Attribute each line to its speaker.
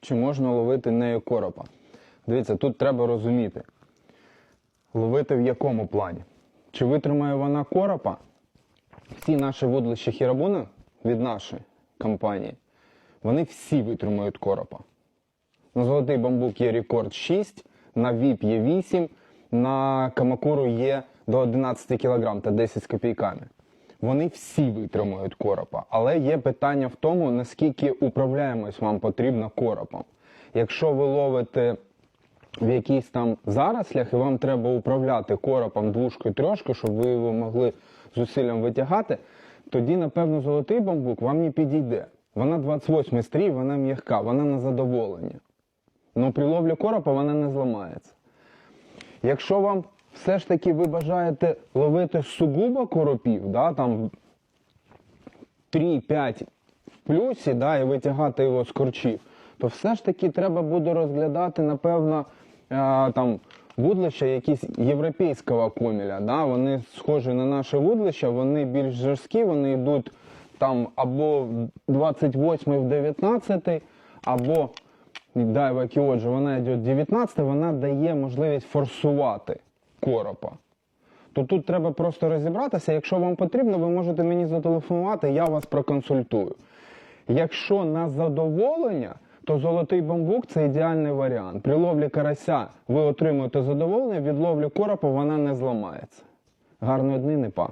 Speaker 1: чи можна ловити нею коропа? Дивіться, тут треба розуміти. Ловити в якому плані? Чи витримає вона коропа? Всі наші вудлища хірабуни від нашої компанії, вони всі витримують коропа. На золотий бамбук є рекорд 6, на VIP є 8, на камакуру є до 11 кг та 10 з копійками. Вони всі витримують коропа, але є питання в тому, наскільки управляємось вам потрібна коропом. Якщо ви ловите в якійсь там зарослях, і вам треба управляти коропом двушкою трошки, щоб ви його могли зусиллям витягати, тоді, напевно, золотий бамбук вам не підійде. Вона 28 стрій, вона м'яка, вона на задоволення. Ну при ловлі коропа вона не зламається. Якщо вам все ж таки ви бажаєте ловити сугубо коропів, да, там 3-5 в плюсі, да, і витягати його з корчів, то все ж таки треба буде розглядати, напевно, е, там вудлища якісь європейського коміля. Да, вони схожі на наше вудлище, вони більш жорсткі, вони йдуть там або 28 в 19, або Дайва Кіоджі, вона йде 19, вона дає можливість форсувати коропа. То тут треба просто розібратися. Якщо вам потрібно, ви можете мені зателефонувати, я вас проконсультую. Якщо на задоволення, то золотий бамбук це ідеальний варіант. При ловлі карася ви отримуєте задоволення, від ловлі коропа вона не зламається. Гарної дни, не па.